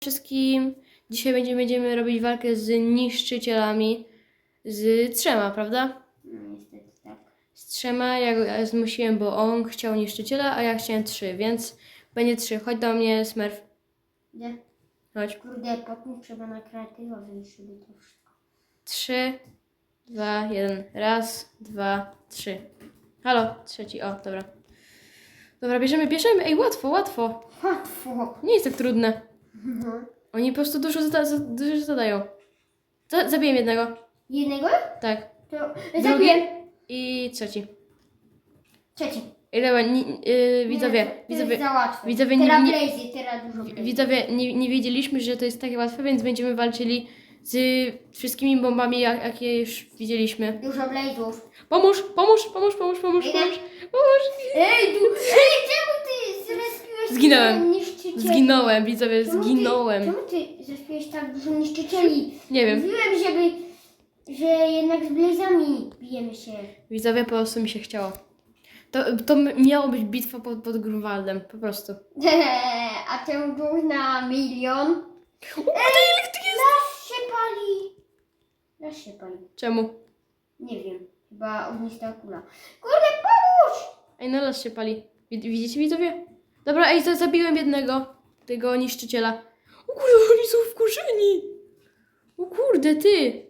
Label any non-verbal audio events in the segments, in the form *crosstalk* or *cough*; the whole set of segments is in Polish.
wszystkim. Dzisiaj będziemy, będziemy robić walkę z niszczycielami. Z trzema, prawda? No niestety tak. Z trzema ja go ja zmusiłem, bo on chciał niszczyciela, a ja chciałem trzy, więc będzie trzy. Chodź do mnie, Smurf. Gdzie? Chodź. Kurde, potem trzeba na kreatywowy żeby to wszystko. Trzy, dwa, jeden. Raz, dwa, trzy. Halo, trzeci. O, dobra. Dobra, bierzemy, bierzemy. Ej, łatwo, łatwo. Łatwo. Nie jest tak trudne. No. Oni po prostu dużo, zada, za- dużo zadają. Za, zabiję jednego. Jednego? Tak. To zabiję. i trzeci. Trzeci. Dobra, ni, yy, widzowie, Nie, to, to widzowie, jest za łatwe. widzowie, nie- teraz nie- Blazy, teraz dużo Blazy. widzowie nie, nie wiedzieliśmy, że to jest takie łatwe, więc będziemy walczyli z wszystkimi bombami, jak, jakie już widzieliśmy. Dużo Blaze'ów. Pomóż, pomóż, pomóż, pomóż, pomóż, pomóż, pomóż. Ej, du... Ej, czemu ty zrespiłeś Zginąłem. Niszczycieli? Zginąłem, widzowie, Czemu ty- zginąłem. Czemu ty tak dużo niszczycieli? Nie wiem, Mówiłem, żeby, że jednak z Blaze'ami bijemy się. widzowie, po prostu mi się chciało. To, to miało być bitwa pod, pod Grunwaldem, po prostu. *laughs* A ten był na milion. O kurde, ile tu jest? Las się pali. Las się pali. Czemu? Nie wiem. Chyba ognista kula. Kurde, pomóż! Ej, no las się pali. Wid- Widzicie, widzowie? Dobra, ej, za- zabiłem jednego, tego niszczyciela. O kurde, oni są wkurzeni. O kurde, ty.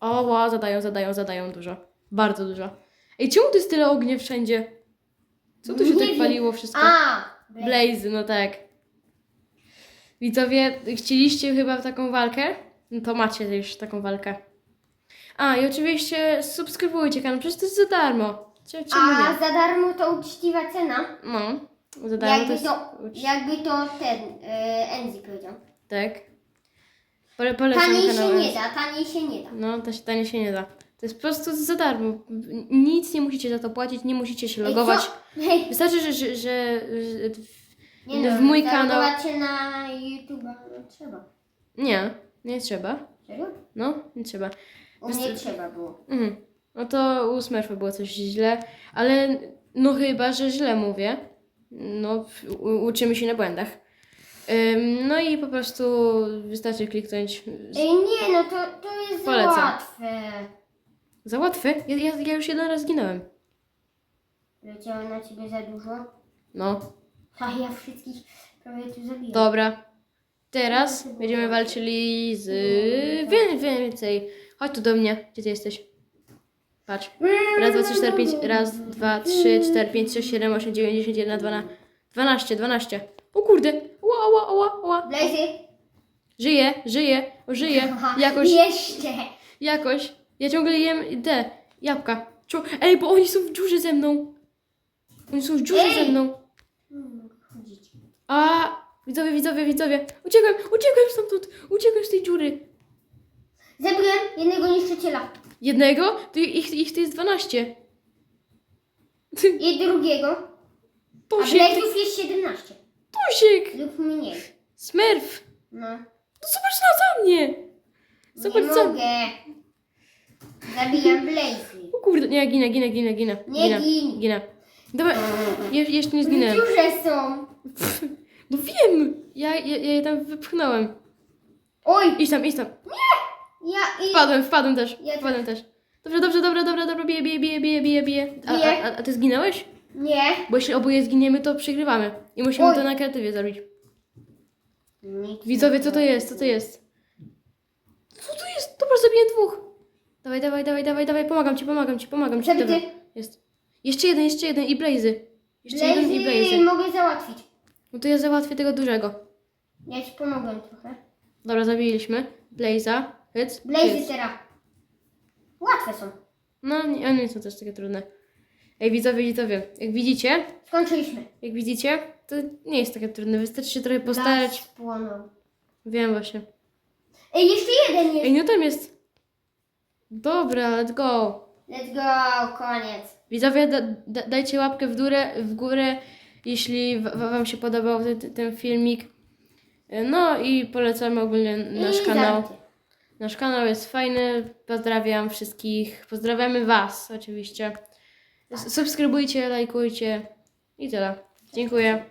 O, ła, zadają, zadają, zadają dużo. Bardzo dużo. Ej, czemu to jest tyle ognia wszędzie? Co tu się tak paliło wszystko? A! Blaze. Blaze, no tak. Widzowie, chcieliście chyba w taką walkę? No to macie już taką walkę. A, i oczywiście subskrybujcie kanał, przecież to jest za darmo. Cze- Czemu A nie? za darmo to uczciwa cena. No, za darmo to Jakby jest... to, jakby to ten e, Enzi powiedział. Tak. Pole, polecam Taniej kanał. się nie da, taniej się nie da. No, to się tanie się nie da. To jest po prostu za darmo. Nic nie musicie za to płacić, nie musicie się logować. Ej, co? Hej, Wystarczy, że, że, że, że nie no, w mój kanał... zalogować się na YouTube no, trzeba. Nie, nie trzeba. Serio? No, nie trzeba. U mnie trzeba było. Mhm. No to u Smurfa było coś źle, ale no chyba, że źle mówię. No, u, uczymy się na błędach. Ym, no i po prostu wystarczy kliknąć. Ej, nie no, to, to jest za Polecam. łatwe. Za łatwe? Ja, ja, ja już jeden raz zginąłem. Leciało na ciebie za dużo. No, A ja wszystkich prawie tu zabiję. dobra. Teraz będziemy walczyli z więcej. Chodź tu do mnie. Gdzie ty jesteś? Patrz. Raz, dwa, trzy, cztery, pięć. Raz, dwa, trzy, cztery, pięć, sześć, siedem, osiem, dziewięć, dziesięć, jeden, dwana, dwanaście, dwanaście. O kurde! Ła, ła, ła, ła. Blazy. Żyję, żyję, żyję. *laughs* Jakoś, Jeszcze. jakoś. Ja ciągle jem te jabłka. Ej, bo oni są w dziurze ze mną. Oni są w dziurze Ej! ze mną. A, widzowie, widzowie, widzowie. Uciekłem, uciekłem stamtąd. Uciekłem z tej dziury. Zabiłem jednego niszczyciela. Jednego? To ich, ich to jest 12. I drugiego. A Tosiek, Blaze'ów jest 17. Tosiek, Lub mniej. Smurf. No. No zobacz na za mnie. Zobacz nie za mogę. Zabijam Blazy. O kurde, nie, ginę, ginę, ginę, ginę. Nie ginę, gin. Ginę. Dobra, je, jeszcze nie zginęłem. dziurze są. No wiem, ja, ja, ja je tam wypchnąłem. Oj, Idź tam, idź tam. Ja i... Wpadłem, wpadłem też, Ja wpadłem też. Dobrze, dobrze, dobra, dobra, dobra, biję, biję, biję, biję, biję, biję. A, Biję. a, a, ty zginęłeś? Nie. Bo jeśli oboje zginiemy, to przegrywamy. I musimy Oj. to na kreatywie zrobić. Nic Widzowie, co to jest, co to jest? Co to jest? Dobra, zabiję dwóch. Dawaj, dawaj, dawaj, dawaj, dawaj, pomagam ci, pomagam ci, pomagam ci. Zabity. Dobra, Jest. Jeszcze jeden, jeszcze jeden i Blazy. Jeszcze jeden i Blazy Blazy. mogę załatwić. No to ja załatwię tego dużego. Ja ci pomogę trochę. Dobra, zabiliśmy. Blaza. Hyc. Blazy hyc. teraz. Łatwe są. No, nie, one nie są też takie trudne. Ej, widzowie, widzowie, jak widzicie, Skończyliśmy. jak widzicie, to nie jest takie trudne. Wystarczy się trochę postarać. Las spłonął. Wiem właśnie. Ej, jeszcze jeden jest. Ej, no tam jest. Dobra, let's go. Let's go, koniec. Widzowie, da, da, dajcie łapkę w górę, w górę jeśli w, w, Wam się podobał ten, ten filmik. No i polecamy ogólnie nasz I kanał. zamknij. Nasz kanał jest fajny. Pozdrawiam wszystkich. Pozdrawiamy Was oczywiście. Subskrybujcie, lajkujcie i tyle. Dziękuję.